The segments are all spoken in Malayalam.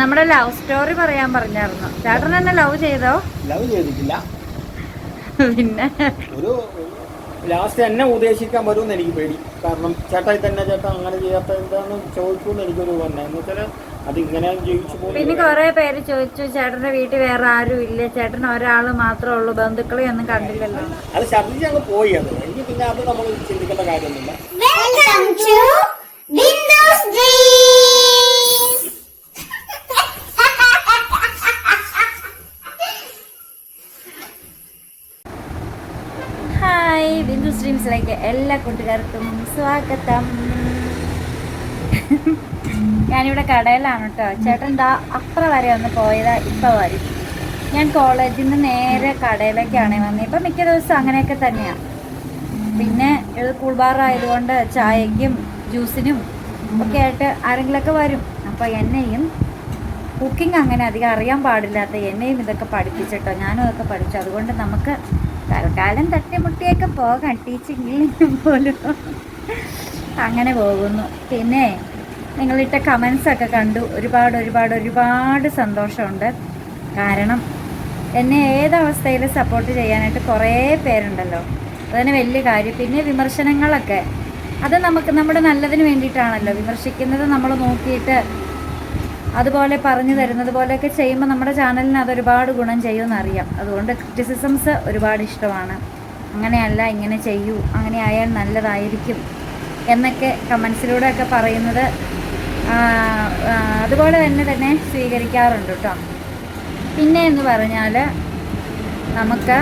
നമ്മുടെ ലവ് സ്റ്റോറി പറയാൻ പറഞ്ഞായിരുന്നു. ചേട്ടൻ തന്നെ ലവ് ചെയ്തോ? ലവ് ചെയ്തിട്ടില്ല. പിന്നെ? ഒരു ലാസ്റ്റ് എന്നെ ഉദ്ദേശിക്കാൻ വരുമെന്ന് എനിക്ക് പേടി. കാരണം ചേട്ടായി തന്നെ ചേട്ടൻ അങ്ങനെ ചെയ്യാത്ത എന്താന്ന് ചോദിക്കുമെന്ന് എനിക്കൊരു വന്നെ എന്ന് വെച്ചാൽ അതിങ്ങനെ ജീവിച്ചു പിന്നെ കുറെ കൊറേ പേര് ചോദിച്ചു ചേട്ടന്റെ വീട്ടിൽ വേറെ ആരും ഇല്ല. ചേട്ടൻ ഒരാൾ മാത്രമേ ഉള്ളൂ. ബന്ധുക്കളെ ഒന്നും കണ്ടില്ലല്ലോ. അത് ഛർദ്ദിച്ച് അങ്ങ് പോയി അത്. എനിക്ക് പിന്നെ അത് നമ്മൾ ചിന്തിക്കേണ്ട കാര്യമൊന്നുമില്ല. ബിന്ദു സ്ട്രീംസിലേക്ക് എല്ലാ കൂട്ടുകാർക്കും സ്വാഗതം. ഞാനിവിടെ കടയിലാണ് കേട്ടോ. ചേട്ടൻ ദാ അത്ര വരെ ഒന്ന് പോയതാ ഇപ്പം വരും. ഞാൻ കോളേജിൽ നിന്ന് നേരെ കടയിലേക്കാണ് വന്നത് ഇപ്പം മിക്ക ദിവസം അങ്ങനെയൊക്കെ തന്നെയാണ് പിന്നെ ഇത് കൂൾ ബാർ ആയതുകൊണ്ട് ജ്യൂസിനും ഒക്കെ ആയിട്ട് ആരെങ്കിലുമൊക്കെ വരും. അപ്പോൾ എന്നെയും കുക്കിംഗ് അങ്ങനെ അധികം അറിയാൻ പാടില്ലാത്ത എന്നെയും ഇതൊക്കെ പഠിപ്പിച്ചിട്ടോ ഞാനും ഇതൊക്കെ പഠിച്ചു. അതുകൊണ്ട് നമുക്ക് തൽക്കാലം തട്ടിമുട്ടിയൊക്കെ പോകാം. ടീച്ചിങ്ങിൽ പോലും. അങ്ങനെ പോകുന്നു. പിന്നെ നിങ്ങളിട്ട കമൻസ് ഒക്കെ കണ്ടു. ഒരുപാട് ഒരുപാട് ഒരുപാട് സന്തോഷമുണ്ട്. കാരണം എന്നെ ഏതവസ്ഥയിൽ സപ്പോർട്ട് ചെയ്യാനായിട്ട് കുറേ പേരുണ്ടല്ലോ. അതന്നെ വലിയ കാര്യം. പിന്നെ വിമർശനങ്ങളൊക്കെ. അത് നമുക്ക് നമ്മുടെ നല്ലതിന് വേണ്ടിയിട്ടാണല്ലോ. വിമർശിക്കുന്നത് നമ്മൾ നോക്കിയിട്ട് അതുപോലെ പറഞ്ഞു തരുന്നത് പോലെയൊക്കെ ചെയ്യുമ്പോൾ നമ്മുടെ ചാനലിന് അതൊരുപാട് ഗുണം ചെയ്യുമെന്ന് അറിയാം. അതുകൊണ്ട് ക്രിറ്റിസിസംസ് ഒരുപാട് ഇഷ്ടമാണ്. അങ്ങനെയല്ല ഇങ്ങനെ ചെയ്യൂ അങ്ങനെ ആയാൽ നല്ലതായിരിക്കും എന്നൊക്കെ കമൻസിലൂടെ ഒക്കെ പറയുന്നത് അതുപോലെ തന്നെ തന്നെ സ്വീകരിക്കാറുണ്ട് കേട്ടോ പിന്നെ എന്ന് പറഞ്ഞാൽ നമുക്ക്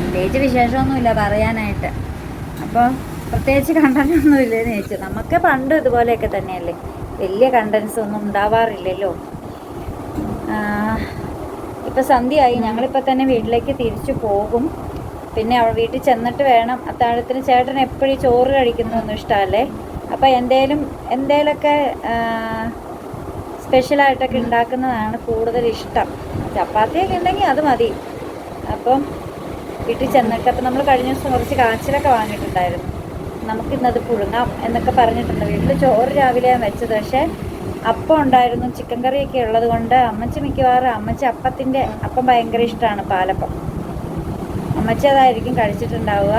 പ്രത്യേകിച്ച് വിശേഷമൊന്നുമില്ല പറയാനായിട്ട്. അപ്പോൾ പ്രത്യേകിച്ച് കണ്ടന്റൊന്നും ഇല്ലെന്ന് ചോദിച്ചു. നമുക്ക് പണ്ട് ഇതുപോലെയൊക്കെ തന്നെയല്ലേ? വലിയ കണ്ടൻസ് ഒന്നും ഉണ്ടാവാറില്ലല്ലോ. ഇപ്പം സന്ധ്യയായി. ഞങ്ങളിപ്പോൾ തന്നെ വീട്ടിലേക്ക് തിരിച്ചു പോകും. പിന്നെ അവൾ വീട്ടിൽ ചെന്നിട്ട് വേണം. അത്താഴത്തിന് ചേട്ടൻ എപ്പോഴും ചോറ് കഴിക്കുന്നൊന്നും ഇഷ്ടമല്ലേ? അപ്പോൾ എന്തേലും എന്തേലൊക്കെ സ്പെഷ്യലായിട്ടൊക്കെ ഉണ്ടാക്കുന്നതാണ് കൂടുതൽ ഇഷ്ടം. ചപ്പാത്തിയൊക്കെ ഉണ്ടെങ്കിൽ അത് മതി. അപ്പം വീട്ടിൽ ചെന്നിട്ട് അപ്പം നമ്മൾ കഴിഞ്ഞ ദിവസം കുറച്ച് കാച്ചിലൊക്കെ വാങ്ങിയിട്ടുണ്ടായിരുന്നു. നമുക്കിന്നത് പുഴുങ്ങാം എന്നൊക്കെ പറഞ്ഞിട്ടുണ്ട്. വീട്ടിൽ ചോറ് രാവിലെ വെച്ചത്. പക്ഷേ അപ്പം ഉണ്ടായിരുന്നു. ചിക്കൻ കറിയൊക്കെ ഉള്ളത് കൊണ്ട് അമ്മച്ചി മിക്കവാറും അമ്മച്ചി അപ്പത്തിന്റെ അപ്പം ഭയങ്കര ഇഷ്ടമാണ് പാലപ്പം. അമ്മച്ചി അതായിരിക്കും കഴിച്ചിട്ടുണ്ടാവുക.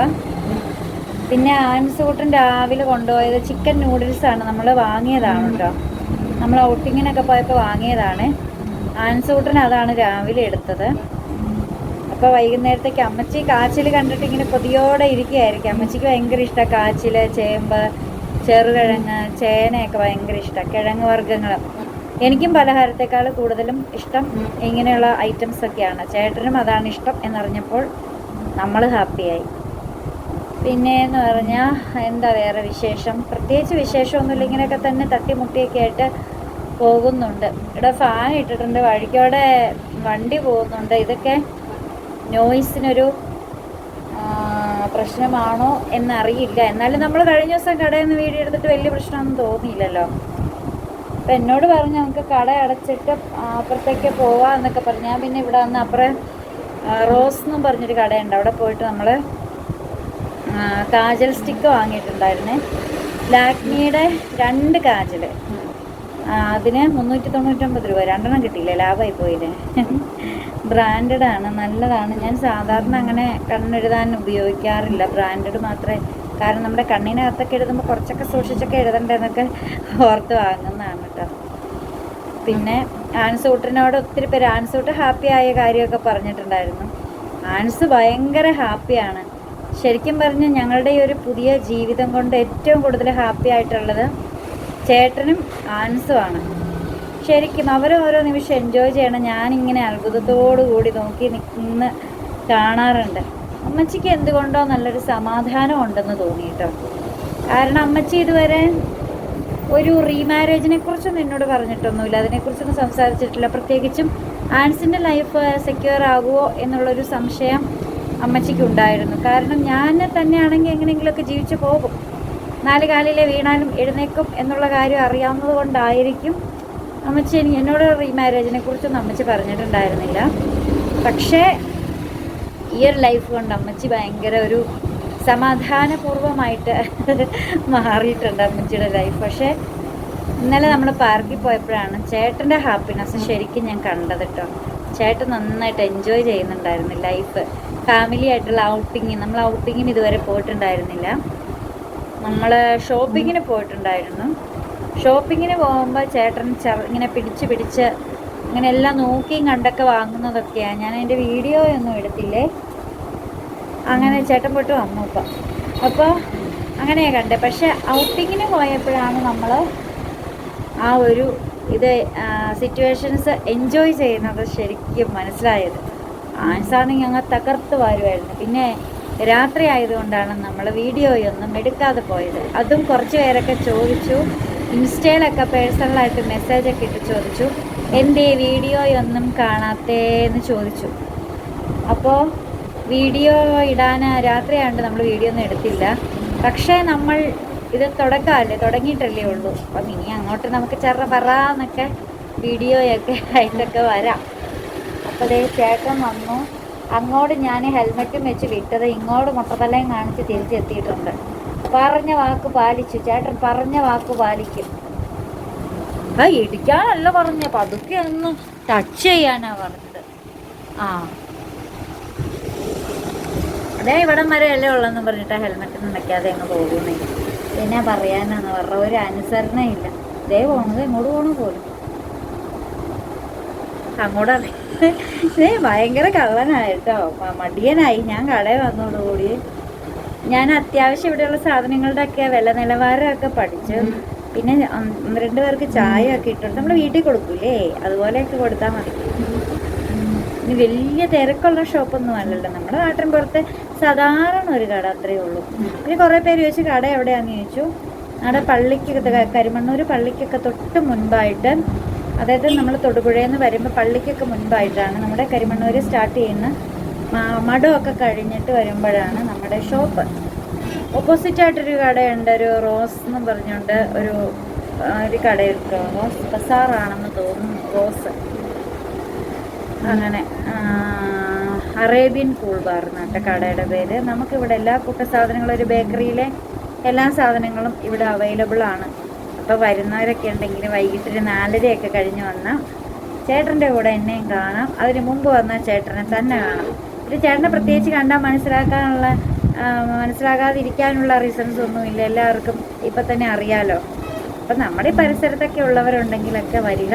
പിന്നെ ആൻസൂട്ടൻ രാവിലെ കൊണ്ടുപോയത് ചിക്കൻ നൂഡിൽസാണ്. നമ്മൾ വാങ്ങിയതാണ് കേട്ടോ നമ്മൾ ഔട്ടിങ്ങിനൊക്കെ പോയപ്പോൾ വാങ്ങിയതാണ്. ആൻസൂട്ടൻ അതാണ് രാവിലെ എടുത്തത്. അപ്പോൾ വൈകുന്നേരത്തേക്ക് അമ്മച്ചി കാച്ചിൽ കണ്ടിട്ട് ഇങ്ങനെ പൊതിയോടെ ഇരിക്കുകയായിരിക്കും. അമ്മച്ചിക്ക് ഭയങ്കര ഇഷ്ടമാണ് കാച്ചിൽ ചേമ്പ് ചെറുകിഴങ്ങ് ചേനയൊക്കെ ഭയങ്കര ഇഷ്ടമാണ് കിഴങ്ങ് വർഗങ്ങൾ എനിക്കും പലഹാരത്തെക്കാൾ കൂടുതലും ഇഷ്ടം ഇങ്ങനെയുള്ള ഐറ്റംസ് ഒക്കെയാണ്. ചേട്ടനും അതാണ് ഇഷ്ടം എന്നറിഞ്ഞപ്പോൾ നമ്മൾ ഹാപ്പിയായി പിന്നെ എന്ന് പറഞ്ഞാൽ എന്താ വേറെ വിശേഷം? പ്രത്യേകിച്ച് വിശേഷമൊന്നുമില്ല. ഇങ്ങനെയൊക്കെ തന്നെ തട്ടിമുട്ടിയൊക്കെ ആയിട്ട് പോകുന്നുണ്ട്. ഇവിടെ ഫാൻ ഇട്ടിട്ടുണ്ട്. വഴിക്കോടെ വണ്ടി പോകുന്നുണ്ട്. ഇതൊക്കെ നോയ്സിനൊരു പ്രശ്നമാണോ എന്നറിയില്ല. എന്നാലും നമ്മൾ കഴിഞ്ഞ ദിവസം കടയിൽ നിന്ന് വീഡിയോ എടുത്തിട്ട് വലിയ പ്രശ്നമൊന്നും തോന്നിയില്ലല്ലോ. അപ്പം എന്നോട് പറഞ്ഞു നമുക്ക് കട അടച്ചിട്ട് അപ്പുറത്തേക്ക് പോവാം എന്നൊക്കെ പറഞ്ഞു. ഞാൻ പിന്നെ ഇവിടെ വന്ന് അപ്പുറം റോസ് എന്നും പറഞ്ഞൊരു കടയുണ്ട്. അവിടെ പോയിട്ട് നമ്മൾ കാജൽ സ്റ്റിക്ക് വാങ്ങിയിട്ടുണ്ടായിരുന്നേ. ലാക്മിയുടെ രണ്ട് കാജൽ അതിന് മുന്നൂറ്റി തൊണ്ണൂറ്റൊമ്പത് രൂപ. രണ്ടെണ്ണം കിട്ടിയില്ലേ? ലാഭമായി പോയില്ലേ? ബ്രാൻഡഡ് ആണ്. നല്ലതാണ്. ഞാൻ സാധാരണ അങ്ങനെ കണ്ണെഴുതാൻ ഉപയോഗിക്കാറില്ല. ബ്രാൻഡഡ് മാത്രമേ കാരണം നമ്മുടെ കണ്ണിനകത്തൊക്കെ എഴുതുമ്പോൾ കുറച്ചൊക്കെ സൂക്ഷിച്ചൊക്കെ എഴുതണ്ടെന്നൊക്കെ ഓർത്ത് വാങ്ങുന്നതാണ് കേട്ടോ പിന്നെ ആൻസൂട്ടിനോട് ഒത്തിരി പേര് ആൻസൂട്ട് ഹാപ്പി ആയ കാര്യമൊക്കെ പറഞ്ഞിട്ടുണ്ടായിരുന്നു. ആൻസ് ഭയങ്കര ഹാപ്പിയാണ് ശരിക്കും പറഞ്ഞാൽ ഞങ്ങളുടെ ഈ ഒരു പുതിയ ജീവിതം കൊണ്ട് ഏറ്റവും കൂടുതൽ ഹാപ്പി ആയിട്ടുള്ളത് ചേട്ടനും ആൻസുമാണ് ശരിക്കും അവർ ഓരോ നിമിഷം എൻജോയ് ചെയ്യണം. ഞാനിങ്ങനെ അത്ഭുതത്തോടു കൂടി നോക്കി നിന്ന് കാണാറുണ്ട്. അമ്മച്ചിക്ക് എന്തുകൊണ്ടോ നല്ലൊരു സമാധാനം ഉണ്ടെന്ന് തോന്നിയിട്ടോ. കാരണം അമ്മച്ചി ഇതുവരെ ഒരു റീമാരേജിനെ കുറിച്ചൊന്നും എന്നോട് പറഞ്ഞിട്ടൊന്നുമില്ല. അതിനെക്കുറിച്ചൊന്നും സംസാരിച്ചിട്ടില്ല. പ്രത്യേകിച്ചും ആൻസിന്റെ ലൈഫ് സെക്യൂർ ആകുമോ എന്നുള്ളൊരു സംശയം അമ്മച്ചിക്ക് ഉണ്ടായിരുന്നു കാരണം ഞാൻ തന്നെയാണെങ്കിൽ എങ്ങനെയെങ്കിലുമൊക്കെ ജീവിച്ചു പോകും. നാല് കാലിലെ വീണാലും എഴുന്നേക്കും എന്നുള്ള കാര്യം അറിയാവുന്നത് കൊണ്ടായിരിക്കും അമ്മച്ചി എനിക്ക് എന്നോട് റീമാരേജിനെ കുറിച്ചൊന്നും അമ്മച്ചി പറഞ്ഞിട്ടുണ്ടായിരുന്നില്ല. പക്ഷേ ഈ ഒരു ലൈഫ് കൊണ്ട് അമ്മച്ചി ഭയങ്കര ഒരു സമാധാനപൂർവമായിട്ട് മാറിയിട്ടുണ്ട് അമ്മച്ചിയുടെ ലൈഫ് പക്ഷേ ഇന്നലെ നമ്മൾ പാർക്കിൽ പോയപ്പോഴാണ് ചേട്ടന്റെ ഹാപ്പിനെസ് ശരിക്കും ഞാൻ കണ്ടത് കേട്ടോ ചേട്ടൻ നന്നായിട്ട് എൻജോയ് ചെയ്യുന്നുണ്ടായിരുന്നു ലൈഫ് ഫാമിലി ആയിട്ടുള്ള ഔട്ടിങ് നമ്മൾ ഔട്ടിങ്ങിന് ഇതുവരെ പോയിട്ടുണ്ടായിരുന്നില്ല. നമ്മൾ ഷോപ്പിങ്ങിന് പോയിട്ടുണ്ടായിരുന്നു. ഷോപ്പിങ്ങിന് പോകുമ്പോൾ ചേട്ടൻ ചെറ ഇങ്ങനെ പിടിച്ച് പിടിച്ച് ഇങ്ങനെ എല്ലാം നോക്കിയും കണ്ടൊക്കെ വാങ്ങുന്നതൊക്കെയാണ് ഞാൻ അതിന്റെ വീഡിയോ ഒന്നും എടുത്തില്ലേ? അങ്ങനെ ചേട്ടൻ പോട്ട് വന്നു ഇപ്പം. അപ്പോൾ അങ്ങനെയാണ് കണ്ടത് പക്ഷേ ഔട്ടിങ്ങിന് പോയപ്പോഴാണ് നമ്മൾ ആ ഒരു ഇത് സിറ്റുവേഷൻസ് എൻജോയ് ചെയ്യുന്നത് ശരിക്കും മനസ്സിലായത്. ആൻസാണെങ്കിൽ ഞങ്ങൾ തകർത്ത് വരുമായിരുന്നു പിന്നെ രാത്രി ആയതുകൊണ്ടാണ് നമ്മൾ വീഡിയോയൊന്നും എടുക്കാതെ പോയത്. അതും കുറച്ച് പേരൊക്കെ ചോദിച്ചു. ഇൻസ്റ്റയിലൊക്കെ പേഴ്സണലായിട്ട് മെസ്സേജൊക്കെ ഇട്ട് ചോദിച്ചു എന്റെ വീഡിയോയൊന്നും കാണാത്തേന്ന് ചോദിച്ചു. അപ്പോൾ വീഡിയോ ഇടാൻ രാത്രിയാണ്ട് നമ്മൾ വീഡിയോ ഒന്നും എടുത്തില്ല. പക്ഷേ നമ്മൾ ഇത് തുടക്കമല്ലേ തുടങ്ങിയിട്ടല്ലേ ഉള്ളൂ. അപ്പം ഇനി അങ്ങോട്ട് നമുക്ക് ചെറ പറന്നൊക്കെ വീഡിയോയൊക്കെ ആയിട്ടൊക്കെ വരാം. അപ്പോൾ ദേ ചേട്ടൻ വന്നു. അങ്ങോട്ട് ഞാൻ ഹെൽമെറ്റും വെച്ച് വിട്ടത് ഇങ്ങോട്ട് മുട്ടത്തലയും കാണിച്ച് തിരിച്ചെത്തിയിട്ടുണ്ട് പറഞ്ഞ വാക്ക് പാലിച്ചു. ചേട്ടൻ പറഞ്ഞ വാക്ക് പാലിക്കും. ആ ഇടിക്കാനല്ല പറഞ്ഞ. പതുക്കെ ഒന്ന് ടച്ച് ചെയ്യാനാ പറഞ്ഞത്. ആ. അതേ ഇവിടം വരെ അല്ലേ ഉള്ളെന്ന് പറഞ്ഞിട്ട് ഹെൽമെറ്റ് വെക്കാതെ അങ്ങ് പോകുന്നേ. പിന്നെ പറയാനാന്ന് പറഞ്ഞ ഒരു അനുസരണയില്ല ഇതേ പോണത് ഇങ്ങോട്ട് പോണു പോലും. അങ്ങോട്ട് അറി- ഏ ഭയങ്കര കള്ളനായിട്ടോ മടിയനായി. ഞാൻ കടയിൽ വന്നതോടുകൂടി ഞാൻ അത്യാവശ്യം ഇവിടെയുള്ള സാധനങ്ങളുടെ ഒക്കെ വില നിലവാരമൊക്കെ പഠിച്ചു. പിന്നെ രണ്ട് പേർക്ക് ചായ ഒക്കെ ഇട്ടുണ്ട്. നമ്മൾ വീട്ടിൽ കൊടുക്കൂലേ? അതുപോലെയൊക്കെ കൊടുത്താൽ മതി. ഇനി വലിയ തിരക്കുള്ള ഷോപ്പൊന്നും അല്ലല്ലോ. നമ്മുടെ നാട്ടിൻ പുറത്തെ സാധാരണ ഒരു കട അത്രയേ ഉള്ളൂ. പിന്നെ കുറേ പേര് ചോദിച്ചു കട എവിടെയാന്ന്? ചോദിച്ചു. അവിടെ പള്ളിക്കൊക്കെ കരിമണ്ണൂർ പള്ളിക്കൊക്കെ തൊട്ട് മുൻപായിട്ട് അതായത് നമ്മൾ തൊടുപുഴയിൽ നിന്ന് വരുമ്പോൾ പള്ളിക്കൊക്കെ മുൻപായിട്ടാണ് നമ്മുടെ കരിമണ്ണൂർ സ്റ്റാർട്ട് ചെയ്യുന്ന മഠമൊക്കെ കഴിഞ്ഞിട്ട് വരുമ്പോഴാണ് നമ്മുടെ ഷോപ്പ്. ഓപ്പോസിറ്റ് ആയിട്ടൊരു കടയുണ്ട് ഒരു റോസ് എന്ന് പറഞ്ഞുകൊണ്ട് ഒരു ഒരു കടയുണ്ട് റോസ് ബസാറാണെന്ന് തോന്നുന്നു റോസ്. അങ്ങനെ അറേബ്യൻ കൂൾ ബാർ എന്നാട്ട കടയുടെ പേര്. നമുക്കിവിടെ എല്ലാ കൂട്ട സാധനങ്ങളും ഒരു ബേക്കറിയിലെ എല്ലാ സാധനങ്ങളും ഇവിടെ അവൈലബിൾ ആണ്. അപ്പോൾ വരുന്നവരൊക്കെ ഉണ്ടെങ്കിൽ വൈകിട്ട് ഒരു നാലരയൊക്കെ കഴിഞ്ഞ് വന്നാൽ ചേട്ടന്റെ കൂടെ എന്നെയും കാണാം. അതിന് മുമ്പ് വന്നാൽ ചേട്ടനെ തന്നെ കാണാം. ഒരു ചേട്ടനെ പ്രത്യേകിച്ച് കണ്ടാൽ മനസ്സിലാക്കാനുള്ള മനസ്സിലാകാതിരിക്കാനുള്ള റീസൺസ് ഒന്നുമില്ല. എല്ലാവർക്കും ഇപ്പം തന്നെ അറിയാലോ. അപ്പം നമ്മുടെ പരിസരത്തൊക്കെ ഉള്ളവരുണ്ടെങ്കിലൊക്കെ വരിക.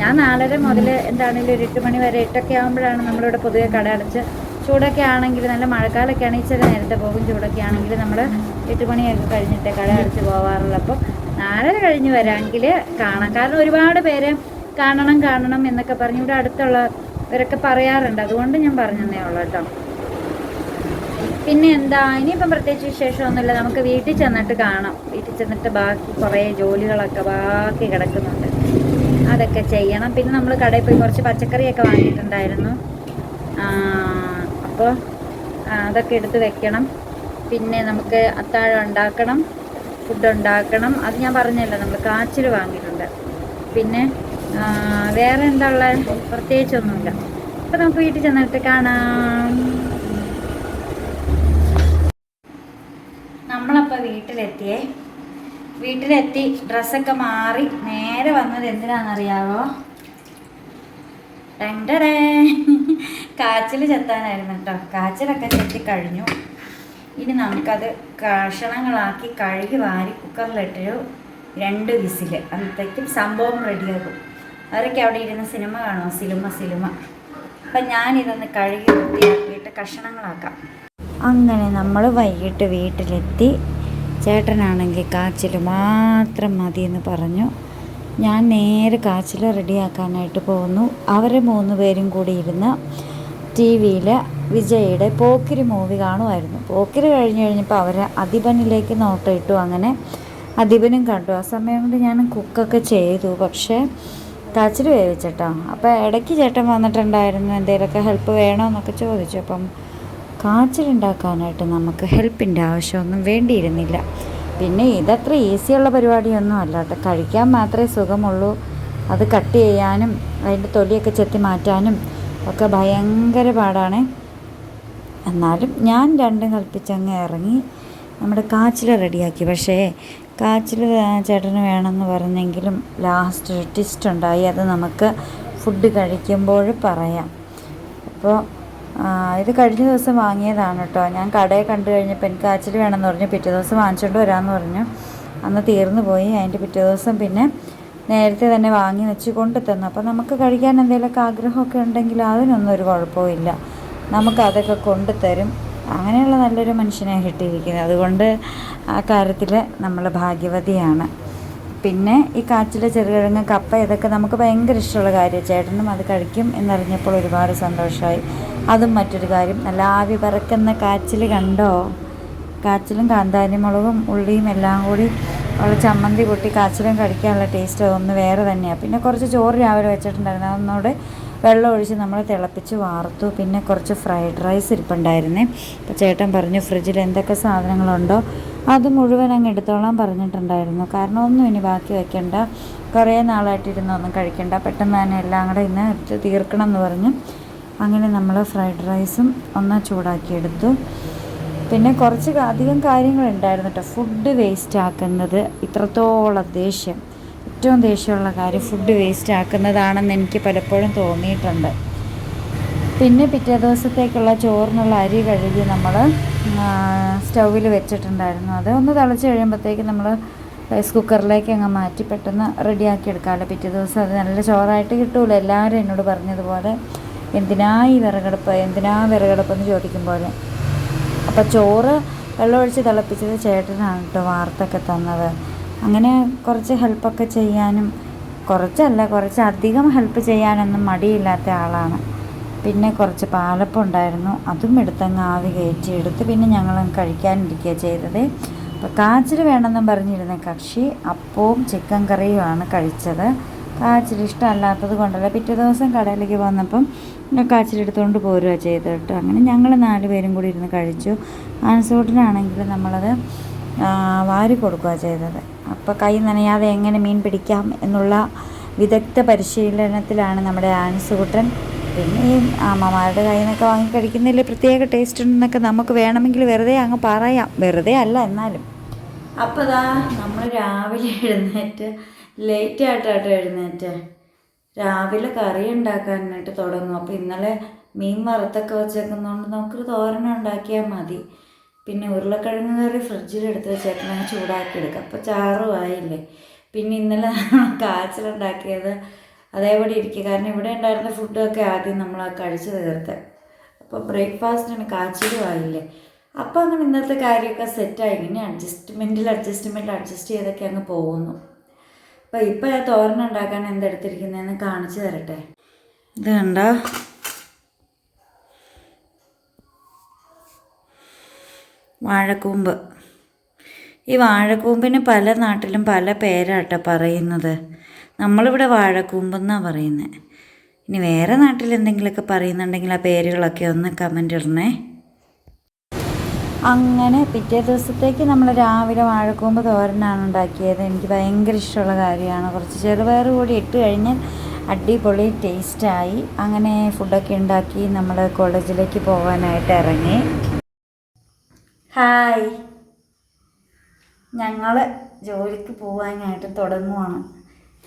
ഞാൻ നാലര മുതൽ എന്താണെങ്കിലും ഒരു എട്ട് മണി വരെ എട്ടൊക്കെ ആകുമ്പോഴാണ് നമ്മളിവിടെ പൊതുവെ കട അടച്ച് ചൂടൊക്കെ ആണെങ്കിൽ നല്ല മഴക്കാലൊക്കെ ആണെങ്കിൽ ചില നേരത്തെ പോകും. ചൂടൊക്കെ ആണെങ്കിൽ നമ്മൾ എട്ട് മണിയൊക്കെ കഴിഞ്ഞിട്ട് കട അടച്ച് പോകാറുള്ളൂ അപ്പം നാലര കഴിഞ്ഞ് വരാമെങ്കിൽ കാണാം. കാരണം ഒരുപാട് പേര് കാണണം കാണണം എന്നൊക്കെ പറഞ്ഞ് ഇവിടെ അടുത്തുള്ളവരൊക്കെ പറയാറുണ്ട്. അതുകൊണ്ട് ഞാൻ പറഞ്ഞതേ ഉള്ളൂ കേട്ടോ. പിന്നെ എന്താ? ഇനിയിപ്പം പ്രത്യേകിച്ച് വിശേഷമൊന്നുമില്ല. നമുക്ക് വീട്ടിൽ ചെന്നിട്ട് കാണാം. വീട്ടിൽ ചെന്നിട്ട് ബാക്കി കുറേ ജോലികളൊക്കെ ബാക്കി കിടക്കുന്നുണ്ട്. അതൊക്കെ ചെയ്യണം. പിന്നെ നമ്മൾ കടയിൽ പോയി കുറച്ച് പച്ചക്കറിയൊക്കെ വാങ്ങിയിട്ടുണ്ടായിരുന്നു. അപ്പോൾ അതൊക്കെ എടുത്ത് വെക്കണം. പിന്നെ നമുക്ക് അത്താഴം ഉണ്ടാക്കണം. ഫുഡ് ഉണ്ടാക്കണം. അത് ഞാൻ പറഞ്ഞല്ലോ നമ്മൾ കാച്ചിൽ വാങ്ങിയിട്ടുണ്ട്. പിന്നെ വേറെ എന്താ ഉള്ളത് പ്രത്യേകിച്ചൊന്നുമില്ല. അപ്പൊ നമുക്ക് വീട്ടിൽ ചെന്നിട്ട് കാണാം. നമ്മളപ്പോൾ വീട്ടിലെത്തിയേ. വീട്ടിലെത്തി ഡ്രസ്സൊക്കെ മാറി നേരെ വന്നത് എന്തിനാണെന്നറിയാവോ? രണ്ടരേ. കാച്ചിൽ ചെത്താനായിരുന്നു കേട്ടോ. കാച്ചിലൊക്കെ ചെത്തി കഴിഞ്ഞു. ഇനി നമുക്കത് കഷണങ്ങളാക്കി കഴുകി വാരി കുക്കറിലിട്ടൊരു രണ്ട് വിസിൽ അന്നത്തേക്കും സംഭവം റെഡിയാകും അവരൊക്കെ അവിടെ ഇരുന്ന് സിനിമ കാണുമോ? Cinema cinema. അപ്പം ഞാനിതൊന്ന് കഴുകി വൃത്തിയാക്കിയിട്ട് കഷണങ്ങളാക്കാം. അങ്ങനെ നമ്മൾ വൈകിട്ട് വീട്ടിലെത്തി. ചേട്ടനാണെങ്കിൽ കാച്ചിൽ മാത്രം മതി എന്ന് പറഞ്ഞു. ഞാൻ നേരെ കാച്ചിൽ റെഡിയാക്കാനായിട്ട് പോകുന്നു അവർ മൂന്ന് പേരും കൂടി ഇരുന്ന് ടി വിയിൽ വിജയുടെ പോക്കിരി മൂവി കാണുമായിരുന്നു. പോക്കിരി കഴിഞ്ഞ് കഴിഞ്ഞപ്പോൾ അവർ അധിപനിലേക്ക് നോട്ടമിട്ടു അങ്ങനെ അധിപനും കണ്ടു. ആ സമയം കൊണ്ട് ഞാൻ കുക്കൊക്കെ ചെയ്തു. പക്ഷേ കാച്ചിൽ വേവിച്ചിട്ടോ. അപ്പോൾ ഇടയ്ക്ക് ചേട്ടൻ വന്നിട്ടുണ്ടായിരുന്നു എന്തെങ്കിലുമൊക്കെ ഹെൽപ്പ് വേണോ എന്നൊക്കെ ചോദിച്ചു. അപ്പം കാച്ചിലുണ്ടാക്കാനായിട്ട് നമുക്ക് ഹെൽപ്പിന്റെ ആവശ്യമൊന്നും വേണ്ടിയിരുന്നില്ല. പിന്നെ ഇതത്ര ഈസിയുള്ള പരിപാടിയൊന്നും അല്ല കേട്ടോ. കഴിക്കാൻ മാത്രമേ സുഖമുള്ളൂ. അത് കട്ട് ചെയ്യാനും അതിന്റെ തൊലിയൊക്കെ ചെത്തി മാറ്റാനും ഒക്കെ ഭയങ്കര പാടാണ്. എന്നാലും ഞാൻ രണ്ടും കൽപ്പിച്ചങ്ങ് ഇറങ്ങി നമ്മുടെ കാച്ചിൽ റെഡിയാക്കി. പക്ഷേ കാച്ചിൽ ചേട്ടന് വേണമെന്ന് പറഞ്ഞെങ്കിലും ലാസ്റ്റ് ഒരു ട്വിസ്റ്റ് ഉണ്ടായി. അത് നമുക്ക് ഫുഡ് കഴിക്കുമ്പോൾ പറയാം. അപ്പോൾ ഇത് കഴിഞ്ഞ ദിവസം വാങ്ങിയതാണ് കേട്ടോ ഞാൻ കടയിൽ കണ്ടു കഴിഞ്ഞപ്പോൾ എനിക്ക് കാച്ചിൽ വേണമെന്ന് പറഞ്ഞു. പിറ്റേ ദിവസം വാങ്ങിച്ചുകൊണ്ട് വരാമെന്ന് പറഞ്ഞു. അന്ന് തീർന്നു പോയി. അതിന്റെ പിറ്റേ ദിവസം പിന്നെ നേരത്തെ തന്നെ വാങ്ങി വെച്ച് കൊണ്ടു തന്നു. അപ്പോൾ നമുക്ക് കഴിക്കാൻ എന്തെങ്കിലുമൊക്കെ ആഗ്രഹമൊക്കെ ഉണ്ടെങ്കിൽ അതിനൊന്നും ഒരു കുഴപ്പമില്ല നമുക്ക് അതൊക്കെ കൊണ്ടുതരും അങ്ങനെയുള്ള നല്ലൊരു മനുഷ്യനെ കിട്ടിയിരിക്കുന്നത്. അതുകൊണ്ട് ആ കാര്യത്തിൽ നമ്മൾ ഭാഗ്യവതിയാണ്. പിന്നെ ഈ കാച്ചിൽ ചെറുകിഴങ്ങ് കപ്പ ഇതൊക്കെ നമുക്ക് ഭയങ്കര ഇഷ്ടമുള്ള കാര്യം ചേട്ടനും അത് കഴിക്കും എന്നറിഞ്ഞപ്പോൾ ഒരുപാട് സന്തോഷമായി. അതും മറ്റൊരു കാര്യം നല്ല ആവി പറക്കുന്ന കാച്ചിൽ കണ്ടോ? കാച്ചിലും കാന്താരിമുളകും ഉള്ളിയും എല്ലാം കൂടി ഉള്ള ചമ്മന്തി പൊട്ടി കാച്ചിലും കഴിക്കാനുള്ള ടേസ്റ്റ് ഒന്ന് വേറെ തന്നെയാണ് പിന്നെ കുറച്ച് ചോറ് രാവിലെ വെച്ചിട്ടുണ്ടായിരുന്നു. അതൊന്നുകൂടെ വെള്ളം ഒഴിച്ച് നമ്മൾ തിളപ്പിച്ച് വാർത്തു. പിന്നെ കുറച്ച് ഫ്രൈഡ് റൈസ് ഇരിപ്പുണ്ടായിരുന്നേ. അപ്പോൾ ചേട്ടൻ പറഞ്ഞു ഫ്രിഡ്ജിൽ എന്തൊക്കെ സാധനങ്ങളുണ്ടോ? അത് മുഴുവൻ അങ്ങ് എടുത്തോളാൻ പറഞ്ഞിട്ടുണ്ടായിരുന്നു. കാരണം ഒന്നും ഇനി ബാക്കി വെക്കണ്ട. കുറേ നാളായിട്ട് ഇരുന്നൊന്നും കഴിക്കണ്ട. പെട്ടെന്ന് തന്നെ എല്ലാം കൂടെ ഇന്ന് എടുത്ത് തീർക്കണം എന്ന് പറഞ്ഞു. അങ്ങനെ നമ്മൾ ഫ്രൈഡ് റൈസും ഒന്ന് ചൂടാക്കിയെടുത്തു പിന്നെ കുറച്ച് അധികം കാര്യങ്ങളുണ്ടായിരുന്നു കേട്ടോ ഫുഡ് വേസ്റ്റ് ആക്കുന്നത്. ഇത്രത്തോളം ദേഷ്യം. ഏറ്റവും ദേഷ്യമുള്ള കാര്യം ഫുഡ് വേസ്റ്റ് ആക്കുന്നതാണെന്ന് എനിക്ക് പലപ്പോഴും തോന്നിയിട്ടുണ്ട്. പിന്നെ പിറ്റേ ദിവസത്തേക്കുള്ള ചോറിനുള്ള അരി കഴുകി നമ്മൾ സ്റ്റൗവിൽ വെച്ചിട്ടുണ്ടായിരുന്നു. അത് ഒന്ന് തിളച്ച് കഴിയുമ്പോഴത്തേക്ക് നമ്മൾ റൈസ് കുക്കറിലേക്ക് അങ്ങ് മാറ്റി പെട്ടെന്ന് റെഡിയാക്കി എടുക്കാമല്ലോ. പിറ്റേ ദിവസം അത് നല്ല ചോറായിട്ട് കിട്ടൂല. എല്ലാവരും എന്നോട് പറഞ്ഞതുപോലെ എന്തിനാ ഈ വിറകടുപ്പ്? എന്തിനാ വിറകടുപ്പ് ചോദിക്കുമ്പോൾ അപ്പോൾ ചോറ് വെള്ളമൊഴിച്ച് തിളപ്പിച്ചത് ചേട്ടനാണ് കേട്ടോ വാർത്തൊക്കെ തന്നത്. അങ്ങനെ കുറച്ച് ഹെൽപ്പൊക്കെ ചെയ്യാനും കുറച്ചല്ല കുറച്ച് അധികം ഹെൽപ്പ് ചെയ്യാനൊന്നും മടിയില്ലാത്ത ആളാണ്. പിന്നെ കുറച്ച് പാലപ്പുണ്ടായിരുന്നു അതും എടുത്തങ്ങ് ആവി കയറ്റി എടുത്ത് പിന്നെ ഞങ്ങൾ കഴിക്കാനിരിക്കുക ചെയ്തത്. അപ്പോൾ കാച്ചിൽ വേണമെന്നും പറഞ്ഞിരുന്ന കക്ഷി അപ്പവും ചിക്കൻ കറിയുമാണ് കഴിച്ചത്. കാച്ചിൽ ഇഷ്ടമല്ലാത്തത് കൊണ്ടല്ല പിറ്റേ ദിവസം കടയിലേക്ക് വന്നപ്പം കാച്ചിൽ എടുത്തുകൊണ്ട് പോരുക ചെയ്ത് കേട്ടോ. അങ്ങനെ ഞങ്ങൾ നാല് പേരും കൂടി ഇരുന്ന് കഴിച്ചു. ആൻസോട്ടിനാണെങ്കിൽ നമ്മളത് വാരി കൊടുക്കുക ചെയ്തത്. അപ്പോൾ കൈ നനയാതെ എങ്ങനെ മീൻ പിടിക്കാം എന്നുള്ള വിദഗ്ധ പരിശീലനത്തിലാണ് നമ്മുടെ ആൻസുകുട്ടൻ. പിന്നെ ഈ അമ്മമാരുടെ കയ്യിൽ നിന്നൊക്കെ വാങ്ങി കഴിക്കുന്നതിൽ പ്രത്യേക ടേസ്റ്റ് ഉണ്ടെന്നൊക്കെ നമുക്ക് വേണമെങ്കിൽ വെറുതെ അങ്ങ് പറയാം. വെറുതെ അല്ല എന്നാലും. അപ്പോൾ ഇതാ നമ്മൾ രാവിലെ എഴുന്നേറ്റ് ലേറ്റ് ആയിട്ടാട്ടോ എഴുന്നേറ്റ്. രാവിലെ കറി ഉണ്ടാക്കാനായിട്ട് തുടങ്ങും. അപ്പോൾ ഇന്നലെ മീൻ വറുത്തൊക്കെ വെച്ചേക്കുന്നതുകൊണ്ട് നമുക്കൊരു തോരൻ ഉണ്ടാക്കിയാൽ മതി. പിന്നെ ഉരുളക്കിഴങ്ങ് കറി എടുത്ത് വെച്ചേക്കണം. ചൂടാക്കി എടുക്കാം. അപ്പോൾ ചാറും ആയില്ലേ? പിന്നെ ഇന്നലെ കാച്ചിലുണ്ടാക്കിയത് അതേപടി ഇരിക്കുക. കാരണം ഇവിടെ ഉണ്ടായിരുന്ന ഫുഡൊക്കെ ആദ്യം നമ്മൾ കഴിച്ച് തീർത്ത്. അപ്പോൾ ബ്രേക്ക്ഫാസ്റ്റിന് കാച്ചിലും ആയില്ലേ? അപ്പോൾ അങ്ങനെ ഇന്നത്തെ കാര്യമൊക്കെ സെറ്റായി ഇങ്ങനെ അഡ്ജസ്റ്റ്മെന്റിൽ അഡ്ജസ്റ്റ്മെന്റിൽ അഡ്ജസ്റ്റ് ചെയ്തൊക്കെ അങ്ങ് പോകുന്നു. അപ്പോൾ ഇപ്പോൾ ഞാൻ തോരനുണ്ടാക്കാൻ എന്തെടുത്തിരിക്കുന്നതെന്ന് കാണിച്ചു തരട്ടെ? ഇത് കണ്ടോ? വാഴക്കൂമ്പ്. ഈ വാഴക്കൂമ്പിന് പല നാട്ടിലും പല പേരാട്ടോ പറയുന്നത്. നമ്മളിവിടെ വാഴക്കൂമ്പെന്നാണ് പറയുന്നത് ഇനി വേറെ നാട്ടിൽ എന്തെങ്കിലുമൊക്കെ പറയുന്നുണ്ടെങ്കിൽ ആ പേരുകളൊക്കെ ഒന്ന് കമന്റ് ഇടണേ. അങ്ങനെ പിറ്റേ ദിവസത്തേക്ക് നമ്മൾ രാവിലെ വാഴക്കൂമ്പ് തോരനാണ് ഉണ്ടാക്കിയത്. എനിക്ക് ഭയങ്കര ഇഷ്ടമുള്ള കാര്യമാണ്. കുറച്ച് ചെറുപയർ കൂടി ഇട്ട് കഴിഞ്ഞാൽ അടിപൊളി ടേസ്റ്റായി അങ്ങനെ ഫുഡൊക്കെ ഉണ്ടാക്കി നമ്മൾ കോളേജിലേക്ക് പോകാനായിട്ട് ഇറങ്ങി. ഹായ്. ഞങ്ങൾ ജോലിക്ക് പോകാനായിട്ട് തുടങ്ങുവാണ്.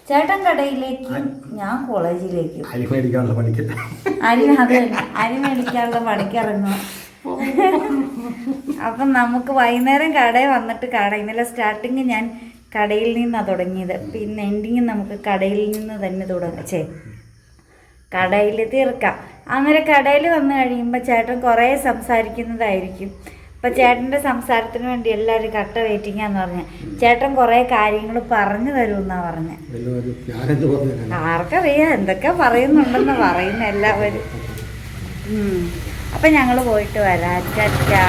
ചേട്ടൻ കടയിലേക്ക് ഞാൻ കോളേജിലേക്ക്. അരി മേടിക്കാനുള്ള പണിക്ക്. അരി അതെ അരി മേടിക്കാനുള്ള പണിക്ക് ഇറങ്ങും അപ്പം നമുക്ക് വൈകുന്നേരം കടയിൽ വന്നിട്ട് കട ഇന്നലെ സ്റ്റാർട്ടിങ് ഞാൻ കടയിൽ നിന്നാണ് തുടങ്ങിയത്. പിന്നെ എൻഡിങ് നമുക്ക് കടയിൽ നിന്ന് തന്നെ തുടങ്ങാം. ചേ കടയിൽ തീർക്കാം. അങ്ങനെ കടയിൽ വന്നു കഴിയുമ്പോൾ ചേട്ടൻ കുറേ സംസാരിക്കുന്നതായിരിക്കും. അപ്പം ചേട്ടന്റെ സംസാരത്തിന് വേണ്ടി എല്ലാരും കട്ട വെയിറ്റിംഗാന്ന് പറഞ്ഞ. ചേട്ടൻ കുറേ കാര്യങ്ങൾ പറഞ്ഞു തരുമെന്നാണ് പറഞ്ഞത് പറഞ്ഞു ആർക്കറിയാം എന്തൊക്കെ പറയുന്നുണ്ടെന്ന് പറയുന്ന എല്ലാവരും. അപ്പൊ ഞങ്ങൾ പോയിട്ട് വരാം. ചാ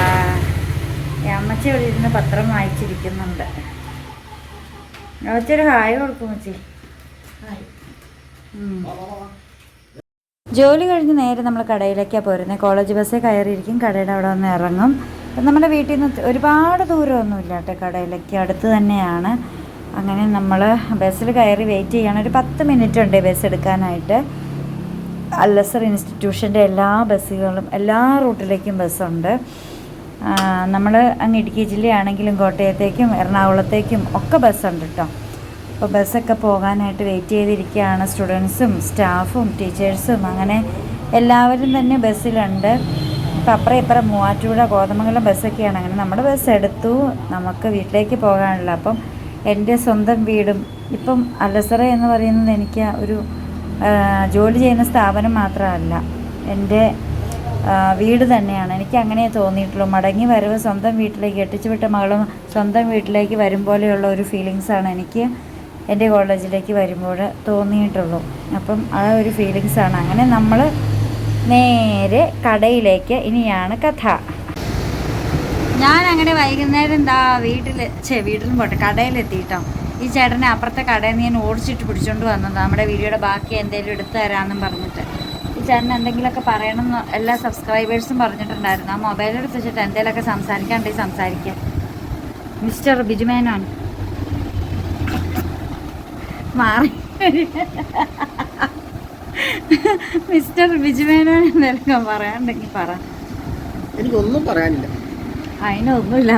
അമ്മച്ചി ഇവിടെ ഇരുന്ന് പത്രം വായിച്ചിരിക്കുന്നുണ്ട്. അമ്മച്ചൊരു ഹായ് കൊടുക്കും അമ്മച്ചി. ഉം. ജോലി കഴിഞ്ഞ് നേരെ നമ്മൾ കടയിലേക്കാണ് പോരുന്നത് കോളേജ് ബസ്സിൽ കയറിയിരിക്കും. കടയുടെ അവിടെ വന്ന് ഇറങ്ങും. നമ്മുടെ വീട്ടിൽ നിന്ന് ഒരുപാട് ദൂരമൊന്നുമില്ല കേട്ടോ കടയിലേക്ക്. അടുത്ത് തന്നെയാണ്. അങ്ങനെ നമ്മൾ ബസ്സിൽ കയറി വെയിറ്റ് ചെയ്യണം. ഒരു പത്ത് മിനിറ്റ് ഉണ്ട് ബസ് എടുക്കാനായിട്ട്. അല്ലസർ ഇൻസ്റ്റിറ്റ്യൂഷന്റെ എല്ലാ ബസ്സുകളും എല്ലാ റൂട്ടിലേക്കും ബസ്സുണ്ട്. നമ്മൾ അങ്ങ് ഇടുക്കി ജില്ലയാണെങ്കിലും കോട്ടയത്തേക്കും എറണാകുളത്തേക്കും ഒക്കെ ബസ്സുണ്ട് കേട്ടോ അപ്പോൾ ബസ്സൊക്കെ പോകാനായിട്ട് വെയിറ്റ് ചെയ്തിരിക്കുകയാണ്. സ്റ്റുഡൻസും സ്റ്റാഫും ടീച്ചേഴ്സും അങ്ങനെ എല്ലാവരും തന്നെ ബസ്സിലുണ്ട്. ഇപ്പം അപ്പുറം ഇപ്പുറം മൂവാറ്റുപുഴ കോതമംഗലം ബസ്സൊക്കെയാണ്. അങ്ങനെ നമ്മുടെ ബസ് എടുത്തു. നമുക്ക് വീട്ടിലേക്ക് പോകാനുള്ള അപ്പം എന്റെ സ്വന്തം വീടും ഇപ്പം അലസറ എന്ന് പറയുന്നത് എനിക്ക് ഒരു ജോലി ചെയ്യുന്ന സ്ഥാപനം മാത്രമല്ല. എന്റെ വീട് തന്നെയാണ്. എനിക്ക് അങ്ങനെ തോന്നിയിട്ടുള്ളൂ. മടങ്ങി വരവ് സ്വന്തം വീട്ടിലേക്ക് എട്ടിച്ചു വിട്ട മകളും സ്വന്തം വീട്ടിലേക്ക് വരും പോലെയുള്ള ഒരു ഫീലിങ്സാണ് എനിക്ക് എന്റെ കോളേജിലേക്ക് വരുമ്പോൾ തോന്നിയിട്ടുള്ളൂ. അപ്പം ആ ഒരു ഫീലിങ്സാണ്. അങ്ങനെ നമ്മൾ നേരെ കടയിലേക്ക് ഇനിയാണ് കഥ. ഞാൻ അങ്ങനെ വൈകുന്നേരം എന്താ വീട്ടിൽ ചേ വീട്ടിലും പോട്ടെ കടയിലെത്തിയിട്ടോ ഈ ചേട്ടനെ അപ്പുറത്തെ കടയിൽ നിന്ന് ഞാൻ ഓടിച്ചിട്ട് പിടിച്ചോണ്ട് വന്നത്. നമ്മുടെ വീഡിയോയുടെ ബാക്കി എന്തെങ്കിലും എടുത്തു തരാമെന്നും പറഞ്ഞിട്ട്. ഈ ചേട്ടൻ എന്തെങ്കിലുമൊക്കെ പറയണമെന്ന് എല്ലാ സബ്സ്ക്രൈബേഴ്സും പറഞ്ഞിട്ടുണ്ടായിരുന്നു. ആ മൊബൈൽ എടുത്ത് വെച്ചിട്ട് എന്തെങ്കിലുമൊക്കെ സംസാരിക്കാണ്ടെങ്കിൽ സംസാരിക്കാം മിസ്റ്റർ ബിജുമേനോൻ മാറി. മിസ്റ്റർ ബിജുമേനോൻ എന്തെങ്കിലും പറയാണ്ടെങ്കിൽ പറ. എനിക്കൊന്നും പറയാനില്ല. അതിനൊന്നുമില്ല.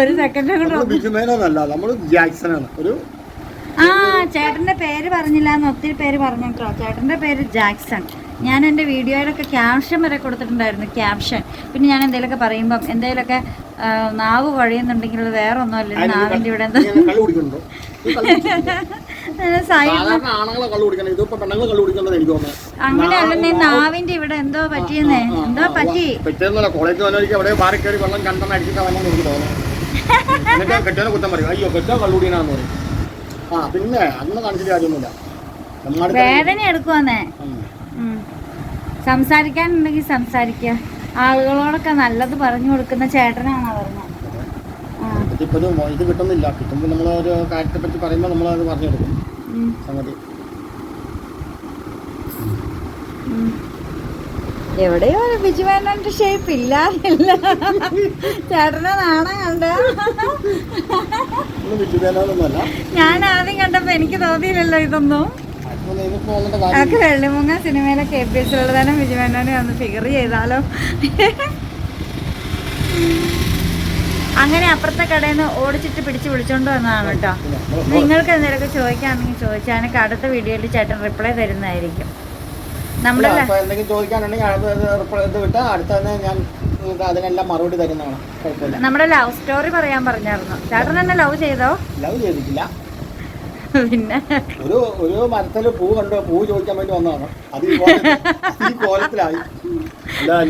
ഒരു സെക്കൻഡ് നമ്മൾ ജാക്സനാണ്. ഒരു ആ ചേട്ടന്റെ പേര് പറഞ്ഞില്ല എന്ന് ഒത്തിരി പേര് പറഞ്ഞിട്ടോ? ചേട്ടന്റെ പേര് ജാക്സൺ. ഞാൻ എന്റെ വീഡിയോയിലൊക്കെ ക്യാപ്ഷൻ വരെ കൊടുത്തിട്ടുണ്ടായിരുന്നു ക്യാപ്ഷൻ. പിന്നെ ഞാൻ എന്തെങ്കിലുമൊക്കെ പറയുമ്പം എന്തെങ്കിലുമൊക്കെ നാവ് കുഴയുന്നുണ്ടെങ്കിൽ വേറെ ഒന്നുമല്ല നാവിന്റെ ഇവിടെ എന്താ അങ്ങനെ അല്ലെന്നേ നാവിന്റെ ഇവിടെ എന്തോ പറ്റിയെന്നേ. എന്തോ പറ്റി. പറ്റിയെന്നല്ല കോളേജ് വന്നവർക്ക് അവിടെ മാറി കയറി വെള്ളം കണ്ടെന്ന് അടിച്ചിട്ട് വന്നെന്ന് എനിക്ക് തോന്നുന്നു. എന്നിട്ട് കെട്ടിയവനെ കുറ്റം പറയും. അയ്യോ കെട്ടോ കള്ളുടിയനാന്ന് പറയും. ആ പിന്നെ അന്ന് കാണിച്ചിട്ട് കാര്യമൊന്നുമില്ല. വേദന എടുക്കുവന്നേ. സംസാരിക്കാനുണ്ടെങ്കിൽ സംസാരിക്കുക. ആളുകളോടൊക്കെ നല്ലത് പറഞ്ഞു കൊടുക്കുന്ന ചേട്ടനാണോ പറഞ്ഞത്? ഇത് കിട്ടുന്നില്ല. കിട്ടുമ്പോൾ നമ്മൾ ഒരു കാര്യത്തെ പറ്റി പറയുമ്പോൾ നമ്മൾ അത് പറഞ്ഞു കൊടുക്കും. സംഗതി. എവിടെയോ ഒരു ബിജുമേനോന്റെ ഷേപ്പ് ഇല്ലാതില്ല ചേട്ടനെ നാണം കണ്ട. ഞാൻ ആദ്യം കണ്ടപ്പോ എനിക്ക് തോന്നിയില്ലല്ലോ ഇതൊന്നും. ഒക്കെ വെള്ളിമുങ്ങ സിനിമയിലെ കെ പി എസ് ഉള്ളതാനും ബിജുമേനോനെ ഒന്ന് ഫിഗർ ചെയ്താലോ. അങ്ങനെ അപ്പുറത്തെ കടയിൽ നിന്ന് ഓടിച്ചിട്ട് പിടിച്ച് വിളിച്ചോണ്ട് വന്നതാണ് കേട്ടോ. നിങ്ങൾക്ക് എന്തെങ്കിലുമൊക്കെ ചോദിക്കാണെങ്കിൽ ചോദിച്ചാൽ എനിക്ക് അടുത്ത വീഡിയോയിൽ ചേട്ടൻ റിപ്ലൈ തരുന്നതായിരിക്കും. നമ്മുടെ നമ്മുടെ ലവ് സ്റ്റോറി പറയാൻ പറഞ്ഞായിരുന്നു. ചേട്ടൻ തന്നെ ലവ് ചെയ്തോ? ലവ് ചെയ്തിട്ടില്ല. പിന്നെ? ഒരു ഒരു മരത്തിൽ പൂ കണ്ടോ പൂ ചോദിക്കാൻ വേണ്ടി വന്നതാണ്. അത് ഈ കോലത്തിലായി.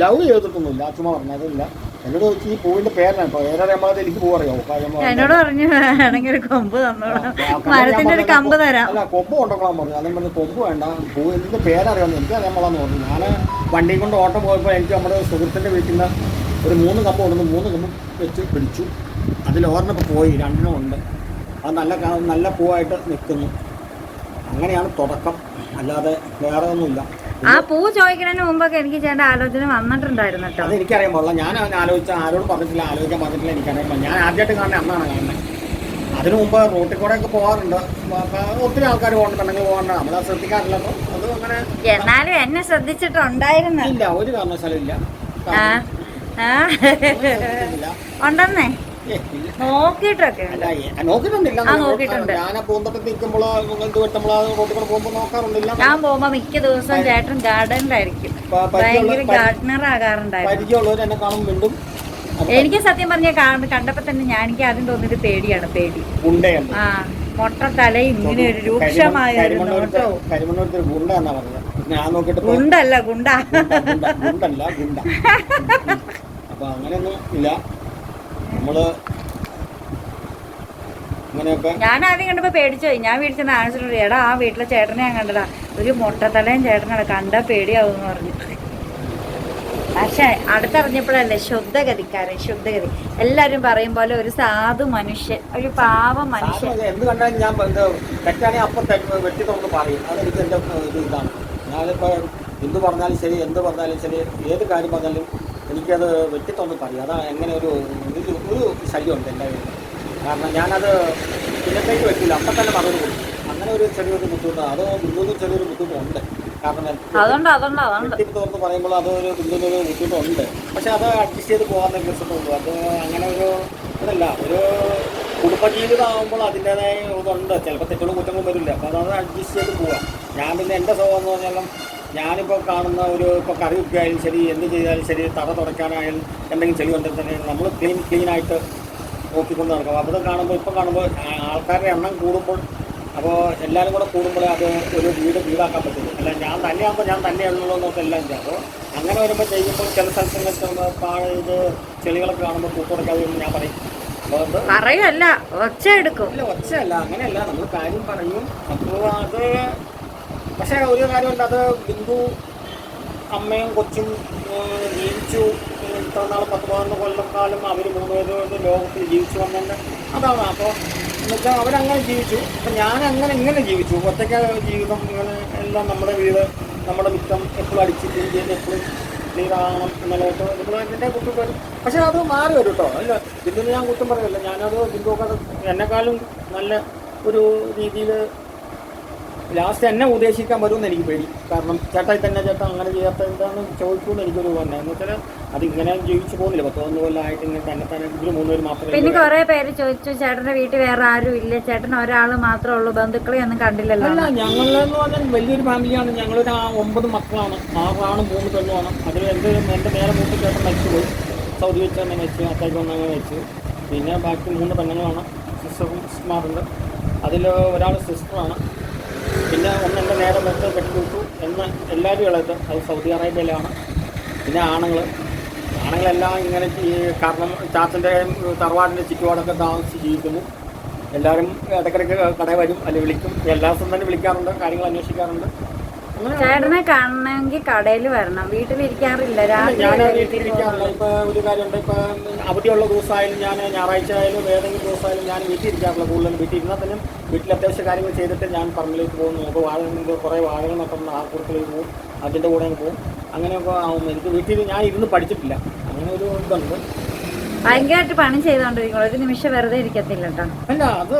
ലവ് ചെയ്തിട്ടൊന്നുമില്ല ചുമ്മാ പറഞ്ഞതില്ല. എന്നോട് ഈ പൂവിന്റെ പേരാണ് ഇപ്പൊ ഏറെ എനിക്ക് പൂ അറിയാമോ എന്നോട് പറഞ്ഞു വേണമെങ്കിൽ ഒരു കൊമ്പ് തന്നോളാം മരത്തിന്റെ ഒരു കമ്പ് തരാം. അല്ല കൊമ്പ് കൊണ്ടുപോകാൻ പറഞ്ഞു. അതേ പറഞ്ഞു കൊമ്പ് വേണ്ട. പൂ ഇതിന്റെ പേരറിയാമെന്ന് എനിക്ക് അറിയാമോളാന്ന് പറഞ്ഞു. ഞാൻ വണ്ടി കൊണ്ട് ഓട്ടം പോയപ്പോൾ എനിക്ക് നമ്മുടെ സുഹൃത്തിന്റെ വീട്ടിൽ നിന്ന് ഒരു മൂന്ന് കമ്പ് കൊണ്ടുവന്ന് മൂന്ന് കമ്പ് വെച്ച് പിടിച്ചു. അതിൽ ഓർമ്മ പോയി രണ്ടെണ്ണം ഉണ്ട്. അത് നല്ല നല്ല പൂവായിട്ട് നിൽക്കുന്നു. അങ്ങനെയാണ് തുടക്കം. അല്ലാതെ വേറെ ഒന്നുമില്ല. ആ പൂ ചോദിക്കുന്നതിന് മുമ്പൊക്കെ എനിക്ക് ചേട്ടൻ ആലോചന വന്നിട്ടുണ്ടായിരുന്നു കേട്ടോ. അത് എനിക്കറിയാൻ പാടില്ല. ഞാൻ ആലോചിച്ച ആരോടും പറഞ്ഞിട്ടില്ല ആലോചിക്കാൻ പറഞ്ഞിട്ടില്ല എനിക്കറിയാൻ ഞാൻ ആദ്യമായിട്ട് കാണുന്ന അന്നാണ് കാണുന്നത് അതിനു മുമ്പ് റോട്ടിൽ കൂടെ ഒക്കെ പോകാറുണ്ട് ഒത്തിരി ആൾക്കാർ പോകണമെന്നുണ്ടെങ്കിൽ പോകണ്ട. നമ്മൾ ശ്രദ്ധിക്കാറില്ല. അപ്പം അത് അങ്ങനെ എന്നാലും എന്നെ ശ്രദ്ധിച്ചിട്ടുണ്ടായിരുന്നു. ഇല്ല ഒരു കാരണവശാലും ഇല്ല. ഉണ്ടെന്നേ. അല്ല ഏ, നോക്കിയിട്ടുണ്ടില്ല ആ, നോക്കിയിട്ടുണ്ട്. പൂന്തോട്ടത്തിൽ നിൽക്കുമ്പോൾ റോട്ടിൽ കൂടെ പോകുമ്പോൾ നോക്കാറുണ്ടില്ല ഞാൻ പോകുമ്പോ മിക്ക ദിവസവും ചേട്ടൻ ഗാർഡനിലായിരിക്കും പ- പരിചയമുള്ള- ഭയങ്കര ഗാർഡനർ ആകാറുണ്ടായിരുന്നു. പരിചയമുള്ളവർ എന്നെ കാണും വീണ്ടും എനിക്ക് സത്യം പറഞ്ഞ കണ്ടപ്പോ തന്നെ ഞാൻ എനിക്ക് ആദ്യം തോന്നിയത് പേടിയാണ് പേടി. ഗുണ്ടയുണ്ട് ആ മൊട്ട തല ഇങ്ങനെ ഒരു രൂക്ഷമായ ഒരു കരിമണ്ണൂരത്തെ നോട്ടവും കരിമണ്ണൂരത്തെ ഗുണ്ട എന്നാ പറഞ്ഞത് ഞാൻ നോക്കിയിട്ട് ഗുണ്ടല്ല ഗുണ്ട ഗുണ്ട, ഗുണ്ടല്ല ഗുണ്ട. അപ്പൊ അങ്ങനെയൊന്നും ഇല്ല. നമ്മൾ ഞാൻ ആദ്യം കണ്ടപ്പോ പേടിച്ചു ഞാൻ വീട്ടിൽ ആൻസർ എടാ ആ വീട്ടിലെ ചേട്ടനെ ഞാൻ കണ്ടതാ. ഒരു മുട്ടത്തലയും ചേട്ടനാണ് കണ്ടാ പേടിയാവും പറഞ്ഞു. പക്ഷെ അടുത്തറിഞ്ഞപ്പോഴല്ലേ ശുദ്ധഗതിക്കാരൻ ശുദ്ധഗതി. എല്ലാരും പറയും പോലെ ഒരു സാധു മനുഷ്യൻ ഒരു പാവ മനുഷ്യൻ. എന്ത് കണ്ടാലും ഞാൻ തെറ്റാണെങ്കിൽ അപ്പം വെട്ടി പറയും. അതെനിക്ക് എന്റെ ഇത് ഇതാണ്. ഞാനിപ്പോൾ എന്ത് പറഞ്ഞാലും ശരി എന്ത് പറഞ്ഞാലും ശരി ഏത് കാര്യം പറഞ്ഞാലും എനിക്കത് വെട്ടിത്തൊന്ന് പറയാം. അതാ എങ്ങനെ ഒരു ഒരു ശല്യമുണ്ട് എന്റെ കാരണം ഞാനത് പിന്നത്തേക്ക് വെക്കില്ല. അപ്പം തന്നെ മറുപടി കൊടുക്കും അങ്ങനെ ഒരു ചെറിയൊരു ബുദ്ധിമുട്ടാണ് അത് ബിന്ദുവിന് ചെറിയൊരു ബുദ്ധിമുട്ടുണ്ട്. കാരണം വെട്ടി തുറന്ന് പറയുമ്പോൾ അതൊരു ബിന്ദുവിനൊരു ബുദ്ധിമുട്ടുണ്ട്. പക്ഷെ അത് അഡ്ജസ്റ്റ് ചെയ്ത് പോകാൻ രസമുള്ളൂ അത് അങ്ങനെ ഒരു ഇതല്ല. ഒരു കുടുംബജീവിതം ആകുമ്പോൾ അതിന്റെതായ ഇതുണ്ട്. ചിലപ്പോൾ തെറ്റുകളും കുറ്റങ്ങളും വരില്ല. അപ്പോൾ അത് അഡ്ജസ്റ്റ് ചെയ്ത് പോവാം ഞാൻ പിന്നെ എന്റെ സ്വഭാവം എന്ന് പറഞ്ഞാലും ഞാനിപ്പോൾ കാണുന്ന ഒരു ഇപ്പോൾ കറി വയ്ക്കുകയായാലും ശരി എന്ത് ചെയ്താലും ശരി തറ തുടയ്ക്കാനായാലും എന്തെങ്കിലും ചെളി ഉണ്ടെങ്കിൽ തന്നെ നമ്മൾ ക്ലീൻ ക്ലീനായിട്ട് നോക്കിക്കൊണ്ട് നടക്കും. അപ്പോൾ അത് കാണുമ്പോൾ ഇപ്പം കാണുമ്പോൾ ആൾക്കാരുടെ എണ്ണം കൂടുമ്പോൾ അപ്പോൾ എല്ലാവരും കൂടെ കൂടുമ്പോഴേ അത് ഒരു വീട് വീടാക്കാൻ പറ്റുള്ളൂ. അല്ല ഞാൻ തന്നെയാകുമ്പോൾ ഞാൻ തന്നെയാണല്ലോ എന്നൊക്കെ എല്ലാം ചെയ്യാം അപ്പോൾ അങ്ങനെ വരുമ്പോൾ ചെയ്യുമ്പോൾ ചില സ്ഥലത്തൊക്കെ പാഴ് ഇത് ചെളികളൊക്കെ കാണുമ്പോൾ കൂട്ടുകൊടുക്കാതെ ഞാൻ പറയും. പറയല്ല ഒച്ച എടുക്കും. ഇല്ല ഒച്ചയല്ല അങ്ങനെയല്ല. നമ്മൾ കാര്യം പറയും. അപ്പോൾ അത് പക്ഷേ ഒരു കാര്യമുണ്ട്. അത് ബിന്ദു അമ്മയും കൊച്ചും ജീവിച്ചു. ഇത്ര നാൾ പത്ത് പതിനൊന്ന് കൊല്ലക്കാലം അവർ മൂന്ന് പേര് ലോകത്തിൽ ജീവിച്ചു വന്നതിന്റെ അതാണ് അപ്പോൾ എന്നുവെച്ചാൽ അവരങ്ങനെ ജീവിച്ചു. അപ്പം ഞാൻ അങ്ങനെ ഇങ്ങനെ ജീവിച്ചു. ഒറ്റയ്ക്ക് ജീവിതം. ഇങ്ങനെ എല്ലാം നമ്മുടെ വീട് നമ്മുടെ മിറ്റം എപ്പോഴും അടിച്ച് ക്ലീൻ ചെയ്ത് എപ്പോഴും ക്ലിയർ ആകണം എന്നുള്ളതൊക്കെ നമ്മൾ എന്റെ കുട്ടി വരും പക്ഷേ അത് മാറി വരും കേട്ടോ അല്ല ബിന്ദുവിന് ഞാൻ കുറ്റം പറയില്ല. ഞാനത് ബിന്ദുവൊക്കെ എന്നെക്കാളും നല്ല ഒരു രീതിയിൽ ലാസ്റ്റ് എന്നെ ഉദ്ദേശിക്കാൻ വരുമെന്ന് എനിക്ക് പേടി. കാരണം ചേട്ടായി തന്നെ ചേട്ടാ അങ്ങനെ ചെയ്യാത്ത എന്താണെന്ന് ചോദിക്കുമെന്ന് എനിക്കൊരു തന്നെ. എന്ന് വെച്ചാൽ അത് ഇങ്ങനെ ജീവിച്ചു പോകുന്നില്ല. പത്ത് പതിനൊന്ന് കൊല്ലമായിട്ട് ഇങ്ങനെ തന്നെ തന്നെ ഇവർ മൂന്നുപേര് മാത്രമേ പിന്നെ കുറെ പേര് ചോദിച്ചു ചേട്ടന്റെ വീട്ടിൽ വേറെ ആരും ഇല്ല. ചേട്ടൻ ഒരാൾ മാത്രമേ ഉള്ളൂ. ബന്ധുക്കളെ ഒന്നും കണ്ടില്ലല്ലോ. അല്ല ഞങ്ങളെന്ന് പറഞ്ഞാൽ വലിയൊരു ഫാമിലിയാണ്. ഞങ്ങളൊരു ആ ഒമ്പത് മക്കളാണ്. ആറാണ് മൂന്ന് പെണ്ണുമാണ്. അതിൽ എന്റെ എന്റെ നേരെ മൂത്ത ചേട്ടൻ മരിച്ചുപോയി. സൗദി വെച്ച് തന്നെ വെച്ച് അത്തേക്ക് വന്നങ്ങനെ വെച്ച് പിന്നെ ബാക്കി മൂന്ന് പെണ്ണുങ്ങളാണ്. സിസ്റ്റർമാരുണ്ട്. അതിൽ ഒരാൾ സിസ്റ്ററാണ്. പിന്നെ ഒന്ന് എന്റെ നേരെ മൊത്തം കെട്ടിവിട്ടു എന്ന് എല്ലാവരും ഇളയത് അത് സൗദി അറേബ്യയിലാണ്. പിന്നെ ആണുങ്ങൾ ആണുങ്ങളെല്ലാം ഇങ്ങനെ ഈ കാരണം ചാച്ചന്റെ തറവാടിന്റെ ചുറ്റുപാടൊക്കെ താമസിച്ച് ജീവിക്കുന്നു. എല്ലാവരും ഇടയ്ക്കിടയ്ക്ക് കടയിൽ വരും അല്ലെങ്കിൽ വിളിക്കും. എല്ലാ ദിവസവും തന്നെ വിളിക്കാറുണ്ട് കാര്യങ്ങൾ അന്വേഷിക്കാറുണ്ട്. ചേട്ടനെ കാണണമെങ്കിൽ കടയിൽ വരണം. വീട്ടിലിരിക്കാറില്ല രാത്രി ഞാൻ അല്ലേ വീട്ടിൽ വീട്ടിലിരിക്കാറില്ല. ഇപ്പൊ ഒരു കാര്യമുണ്ട് ഇപ്പൊ അവധിയുള്ള ദിവസമായാലും ഞാൻ ഞായറാഴ്ച ആയാലും ഏതെങ്കിലും ദിവസമായാലും ഞാൻ വീട്ടിൽ ഇരിക്കാറില്ല കൂടുതലും. വീട്ടിൽ ഇരുന്നാൽ തന്നെ വീട്ടിൽ അത്യാവശ്യ കാര്യങ്ങൾ ചെയ്തിട്ട് ഞാൻ പറമ്പിലേക്ക് പോകുന്നു. അപ്പോൾ വാഴ കുറേ വാഴകൾ നട്ടുണ്ട് ആ കൂട്ടത്തിലേക്ക് പോകും. അതിന്റെ കൂടെ പോകും. അങ്ങനെയൊക്കെ ആവും എനിക്ക് വീട്ടിൽ ഞാൻ ഇരുന്ന് പഠിച്ചിട്ടില്ല. അങ്ങനെ ഒരു ഇതുണ്ട്. ഭയങ്കരമായിട്ട് പണി ചെയ്തോണ്ടിരിക്കും ഒരു നിമിഷം വെറുതെ ഇരിക്കത്തില്ല കേട്ടോ. അല്ല അത്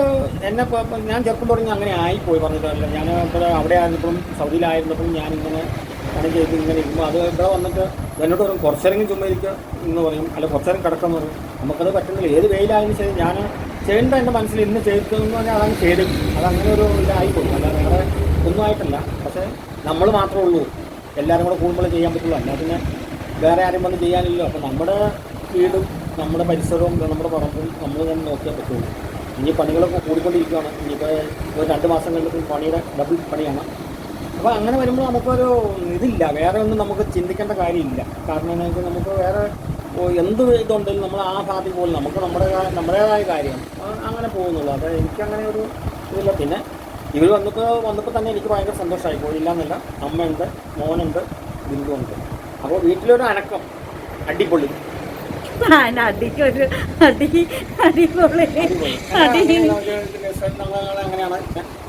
എന്നെ ഞാൻ ചെറുപ്പം തുടങ്ങി അങ്ങനെ ആയിപ്പോയി പറഞ്ഞിട്ടല്ല ഞാൻ ഇപ്പോൾ അവിടെ ആയിരുന്നപ്പോഴും സൗദിയിലായിരുന്നപ്പോഴും ഞാൻ ഇങ്ങനെ പണി ചെയ്ത് ഇങ്ങനെ ഇരിക്കുമ്പോൾ അത് ഇവിടെ വന്നിട്ട് എന്നോട് പറയും കുറച്ചേരെങ്കിലും ചുമ്മാ ഇരിക്കുക എന്ന് പറയും. അല്ല കുറച്ചേരം കിടക്കാന്ന് പറയും. നമുക്കത് പറ്റുന്നില്ല. ഏത് വെയിലായാലും ശരി ഞാൻ ചെയ്യേണ്ട എന്റെ മനസ്സിൽ ഇന്ന് ചെയ്തെന്ന് പറഞ്ഞാൽ അതങ്ങ് ചെയ്ത്. അതങ്ങനെ ഒരു ഇതായിപ്പോയി. അല്ല വേറെ ഒന്നും ആയിട്ടില്ല. പക്ഷേ നമ്മൾ മാത്രമേ ഉള്ളൂ. എല്ലാവരും കൂടെ കൂടുമ്പോൾ ചെയ്യാൻ പറ്റുള്ളൂ. അല്ല പിന്നെ വേറെ ആരും വന്ന് ചെയ്യാനില്ലല്ലോ. അപ്പോൾ നമ്മുടെ വീടും നമ്മുടെ പരിസരവും നമ്മുടെ പറമ്പും നമ്മൾ തന്നെ നോക്കിയാൽ പറ്റുള്ളൂ. ഇനി പണികളൊക്കെ കൂടിക്കൊണ്ടിരിക്കുകയാണ്. ഇനിയിപ്പോൾ രണ്ട് മാസം കഴിഞ്ഞിട്ട് പണിയുടെ ഡബിൾ പണിയാണ്. അപ്പോൾ അങ്ങനെ വരുമ്പോൾ നമുക്കൊരു ഇതില്ല. വേറെ ഒന്നും നമുക്ക് ചിന്തിക്കേണ്ട കാര്യമില്ല. കാരണം എന്താ വെച്ചാൽ നമുക്ക് വേറെ എന്ത് ഇതുണ്ടെങ്കിലും നമ്മൾ ആ ഭാഗത്തിൽ പോലും നമുക്ക് നമ്മുടെ നമ്മുടേതായ കാര്യം അങ്ങനെ പോകുന്നുള്ളൂ. അപ്പോൾ എനിക്കങ്ങനെ ഒരു ഇതില്ല. പിന്നെ ഇവർ വന്നപ്പോൾ വന്നപ്പോൾ തന്നെ എനിക്ക് ഭയങ്കര സന്തോഷമായി. പോയില്ല എന്നല്ല അമ്മയുണ്ട് മോനുണ്ട് ബിന്ദുണ്ട് അപ്പോൾ വീട്ടിലൊരു അനക്കം. അടിപൊളി. അടിക്കൊരു അടി അടിപൊളി. അങ്ങനെയാണ്.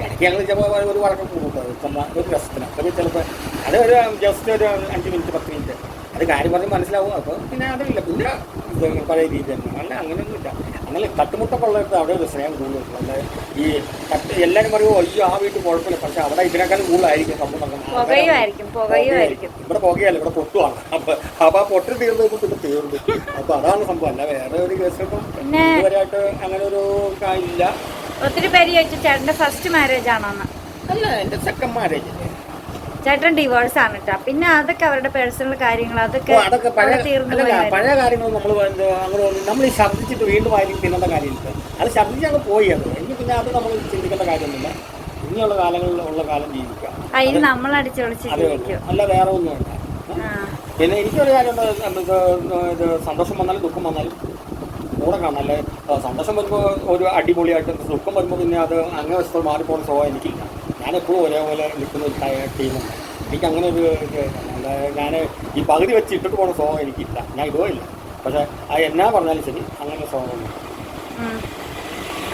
ഇടയ്ക്ക് ഞങ്ങൾ ചിലപ്പോൾ ഒരു വഴക്കം കൂട്ടും. ഒരു രസത്തിന്. അത് ചിലപ്പോൾ അത് ഒരു ജസ്റ്റ് ഒരു അഞ്ച് മിനിറ്റ് പത്ത് മിനിറ്റ്. അത് കാര്യം പറഞ്ഞ് മനസ്സിലാവും. അപ്പോൾ പിന്നെ അതില്ല. പിന്നെ പഴയ രീതി തന്നെ. അല്ല അങ്ങനെയൊന്നുമില്ല. അങ്ങനെ തട്ടുമുട്ടൊക്കെ ഉള്ളിടത്ത് അവിടെ ഒരു സ്നേഹം കൂടുതലുണ്ട് അല്ല? ഈ തട്ട് എല്ലാവരും പറയുമോ അയ്യോ ആ വീട്ടിൽ കുഴപ്പമില്ല. പക്ഷെ അവിടെ ഇതിനേക്കാളും കൂടുതലായിരിക്കും സംഭവം ഇവിടെ പുകയല്ല ഇവിടെ പൊട്ടുവാണ്. അപ്പൊ അപ്പൊ ആ പൊട്ടി തീർന്നു ഇവിടെ തീർന്നു. അപ്പൊ അതാണ് സംഭവം. അല്ല വേറെ ഒരു കേസ് ഇപ്പം പിന്നെ ഇതുവരെയായിട്ട് അങ്ങനെ ഒരു കാര്യമില്ല ഇല്ല. ഒത്തിരി പേര് ചോദിച്ചു ചേട്ടന്റെ ഫസ്റ്റ് മാരേജ് ആണോന്ന്? അല്ല എന്റെ സെക്കൻഡ് മാരേജ് ചേട്ടൻ ഡിവോഴ്സ് ആണ് കേട്ടോ പിന്നെ അതൊക്കെ അവരുടെ പേഴ്സണൽ കാര്യങ്ങൾ അതൊക്കെ അതൊക്കെ പഴയ പഴയ കാര്യങ്ങൾ നമ്മൾ അങ്ങനെ നമ്മൾ ഈ ഛർദ്ദിച്ചിട്ട് വീണ്ടും ആയിരിക്കും തിന്നേണ്ട കാര്യമില്ല അത് ഛർദ്ദിച്ച് അങ്ങ് പോയി അത്. ഇനി പിന്നെ അത് നമ്മൾ ചിന്തിക്കേണ്ട കാര്യമൊന്നുമില്ല. ഇനിയുള്ള കാലങ്ങളിൽ ഉള്ള കാലം ജീവിക്കാം. അതിന് നമ്മൾ അതേ ഉള്ളൂ. അല്ല വേറെ ഒന്നും ആ. പിന്നെ എനിക്കൊരു കാര്യം ഉണ്ട്. ഇത് ഇത് സന്തോഷം വന്നാലും ദുഃഖം വന്നാലും കൂടെ കാണാം. അല്ലെ? സന്തോഷം വരുമ്പോൾ ഒരു അടിപൊളിയായിട്ട് ദുഃഖം വരുമ്പോൾ പിന്നെ അത് അങ്ങനെ വശത്ത് മാറിപ്പോകുന്ന സ്വഭാവം എനിക്കില്ല. ഞാൻ എപ്പോഴും ഒരേപോലെ നിൽക്കുന്ന ഒരു ടീമുണ്ട്. എനിക്ക് അങ്ങനെ ഒരു ഞാൻ ഈ പകുതി വെച്ച് ഇട്ടിട്ട് പോകുന്ന സോങ് എനിക്കില്ല. ഞാൻ ഇതോ ഇല്ല. പക്ഷേ അത് എന്നാ പറഞ്ഞാലും ശരി അങ്ങനെ സോങ്.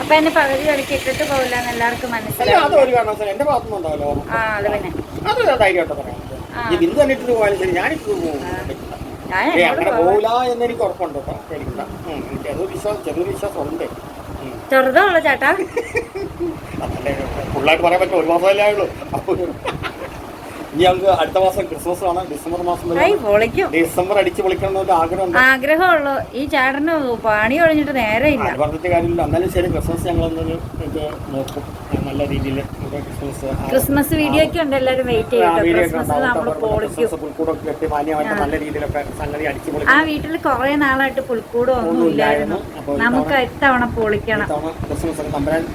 അപ്പൊ എന്നെ പകുതി വഴിക്ക് ഇട്ടിട്ട് പോകില്ല എല്ലാവർക്കും മനസ്സിലായി. അത് ഒരു കാരണവശാലും എന്റെ ഭാഗത്തുനിന്ന് ഉണ്ടാവല്ലോ ആ അത് പിന്നെ അത് ധൈര്യമായിട്ട് പറയാം. ഈ ബിന്ദു തന്നെ ഇട്ടിട്ട് പോയാലും ശരി ഞാനിട്ട് ഞാൻ അങ്ങനെ പോകില്ല എന്ന് എനിക്ക് ഉറപ്പുണ്ട് കേട്ടോ. എനിക്ക് വിശ്വാസം വിശ്വാസം ഉണ്ട് ഉം. ചേട്ടാ? ഫുള്ളായിട്ട് പറയാൻ പറ്റും ഒരു മാസമല്ലേ ആയുള്ളൂ. അപ്പോൾ ഇനി ഞങ്ങൾക്ക് അടുത്ത മാസം ക്രിസ്മസ് ആണ് ഡിസംബർ മാസം വരെ ഡിസംബർ അടിച്ച് പൊളിക്കണം ഒരു ആഗ്രഹമുണ്ട്. ആഗ്രഹമുള്ളൂ. ഈ ചേട്ടന് പണി ഒഴിഞ്ഞിട്ട് നേരെ ഇല്ല പറഞ്ഞിട്ട് കാര്യമില്ല. എന്നാലും ശരി ക്രിസ്മസ് ഞങ്ങൾ ഇത് നോക്കും. നല്ല രീതിയിൽ ക്രിസ്മസ് ക്രിസ്മസ് വീഡിയോ ഒക്കെ ഉണ്ട്. എല്ലാവരും വെയിറ്റ് അടിച്ച് ആ വീട്ടിൽ കുറെ നാളായിട്ട് പുൽക്കൂടോ ഒന്നും ഇല്ലായിരുന്നു. നമുക്ക് ഇത്തവണ പൊളിക്കണം. ക്രിസ്മസ് തമ്പരാൻ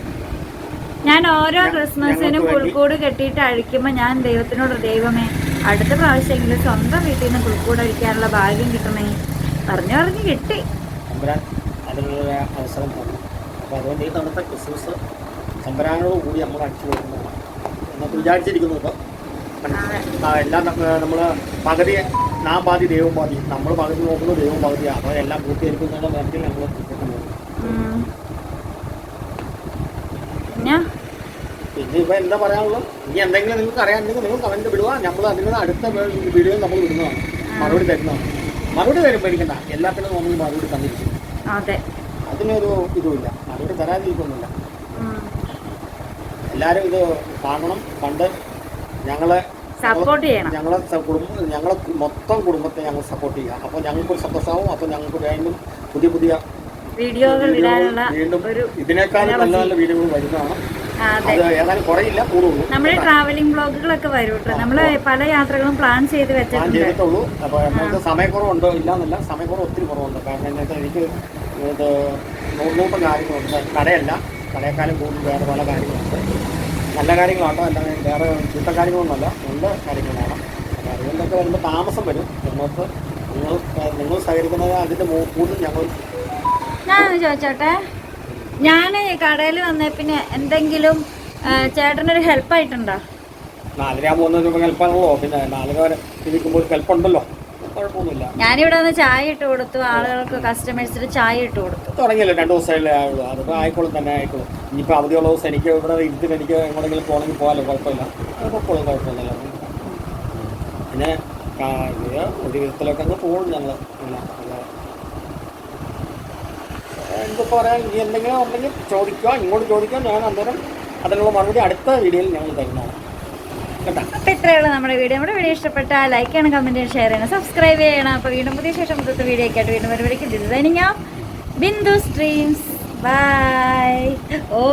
ഞാൻ ഓരോ ക്രിസ്മസിനും പുൽക്കൂട് കെട്ടിയിട്ട് അഴിക്കുമ്പോൾ ഞാൻ ദൈവത്തിനോട് ദൈവമേ അടുത്ത പ്രാവശ്യമെങ്കിലും സ്വന്തം വീട്ടിൽ നിന്ന് പുൽക്കൂട് അഴിക്കാനുള്ള ഭാഗ്യം കിട്ടണേ പറഞ്ഞു പറഞ്ഞു കിട്ടി. അവസരം തന്നു. അപ്പോൾ അതുകൊണ്ട് ഈ തവണത്തെ ക്രിസ്മസ് തമ്പരാനോട് കൂടി നമ്മൾ അടിച്ചു കൊടുക്കുന്നതാണ് എന്നൊക്കെ വിചാരിച്ചിരിക്കുന്നു ഇപ്പോൾ എല്ലാം നമ്മൾ പകുതി നാം പാതി ദൈവം പാതി നമ്മൾ പകുതി നോക്കുന്നു ദൈവം പകുതിയാണ് അപ്പോൾ എല്ലാം നേരത്തിൽ നമ്മൾ ഉം. പിന്നെ പിന്നെ ഇപ്പൊ എന്താ പറയാനുള്ളത്? ഇനി എന്തെങ്കിലും നിങ്ങൾക്ക് അറിയാമെങ്കിൽ നിങ്ങൾ കമന്റ് വിടുക നമ്മൾ അതിന് അടുത്ത വീഡിയോ നമ്മൾ വിടുന്നതാണ് മറുപടി തരുന്നതാണ്. മറുപടി തരും പേടിക്കണ്ട എല്ലാത്തിനും നമ്മൾ മറുപടി തന്നിരിക്കും. അതെ. അതിനൊരു ഇതുമില്ല. മറുപടി തരാതിരിക്കൊന്നുമില്ല. എല്ലാവരും ഇത് കാണണം കണ്ട് ഞങ്ങളെ സപ്പോർട്ട് ചെയ്യണം. ഞങ്ങളെ കുടുംബം ഞങ്ങളെ മൊത്തം കുടുംബത്തെ ഞങ്ങൾ സപ്പോർട്ട് ചെയ്യുക. അപ്പോൾ ഞങ്ങൾക്ക് ഒരു സന്തോഷമാവും അപ്പോൾ ഞങ്ങൾക്ക് വീണ്ടും പുതിയ പുതിയ വീഡിയോകൾ ഇടാനുള്ള ഒരു ഇതിനേക്കാളും നല്ല നല്ല വീഡിയോകൾ വരുന്നതാണ്. നമ്മുടെ ട്രാവലിംഗ് ബ്ലോഗുകളൊക്കെ വരും കേട്ടോ. നമ്മൾ പല യാത്രകളും പ്ലാൻ ചെയ്ത് വെച്ചിട്ടുണ്ട്. സമയക്കുറവുണ്ടോ ഇല്ലാന്നല്ല സമയക്കുറവ് ഒത്തിരി കുറവുണ്ട്. കാരണം എനിക്ക് നൂറുനൂറ് കാര്യങ്ങളുണ്ട്. കടയല്ല കടയേക്കാളും കൂടുതൽ വേറെ പല കാര്യങ്ങളുണ്ട്. നല്ല കാര്യങ്ങളാട്ടോ അല്ലാതെ വേറെ ചീത്ത കാര്യങ്ങളൊന്നുമല്ല. നല്ല കാര്യങ്ങളാണ്. അതുകൊണ്ടൊക്കെ വരുമ്പോൾ താമസം വരും. നിങ്ങൾക്ക് നിങ്ങൾ നിങ്ങൾ സഹകരിക്കുന്നത് അതിന്റെ കൂടുതൽ ഞങ്ങൾ ചോദിച്ചോട്ടെ? ഞാൻ കടയിൽ വന്നേ പിന്നെ എന്തെങ്കിലും ചേട്ടനൊരു ഹെൽപ്പ് ആയിട്ടുണ്ടോ നാലര പിന്നെ നാലര വരെ ഇരിക്കുമ്പോൾ കൽപ്പുണ്ടല്ലോ കുഴപ്പമൊന്നുമില്ല. ഞാനിവിടെ വന്ന് ചായ ഇട്ട് കൊടുത്തു. ആളുകൾക്ക് കസ്റ്റമേഴ്സിന് ചായ ഇട്ട് കൊടുത്തു. തുടങ്ങിയല്ലോ? രണ്ട് ദിവസമല്ലേ ആയുള്ളൂ. അതിപ്പോൾ ആയിക്കോളും തന്നെ ആയിക്കോളും. ഇനിയിപ്പോൾ അവധിയുള്ള ദിവസം എനിക്ക് ഇവിടെ എനിക്ക് എങ്ങോട്ടെങ്കിലും പോകണമെങ്കിൽ പോകാമല്ലോ. കുഴപ്പമില്ല. കുഴപ്പമില്ല കുഴപ്പമില്ലല്ലോ പിന്നെ ആ, ഇത് ഒരു വിധത്തിലൊക്കെ അങ്ങ് പോകും ഞങ്ങൾ പിന്നെ പറയാൻ ഇനി എന്തെങ്കിലും ഉണ്ടെങ്കിൽ ചോദിക്കുക ഇങ്ങോട്ട് ചോദിക്കുക ഞാൻ അന്നേരം അതിനുള്ള മറുപടി അടുത്ത വീഡിയോയിൽ ഞങ്ങൾ തരുന്നതാണ്. അപ്പോൾ അപ്പൊ ഇത്രയുള്ള നമ്മുടെ വീഡിയോ. നമ്മുടെ വീഡിയോ ഇഷ്ടപ്പെട്ടാൽ ലൈക്ക് ചെയ്യണം കമന്റ് ചെയ്യണം ഷെയർ ചെയ്യണം സബ്സ്ക്രൈബ് ചെയ്യണം. അപ്പോൾ വീണ്ടും പുതിയ ശേഷം പുതിയ വീഡിയോ ഒക്കെ ആയിട്ട് വീണ്ടും വരുമ്പോഴേക്കും ഡിസൈനിങ് ആ ബിന്ദു സ്ട്രീംസ് ബൈ ഓ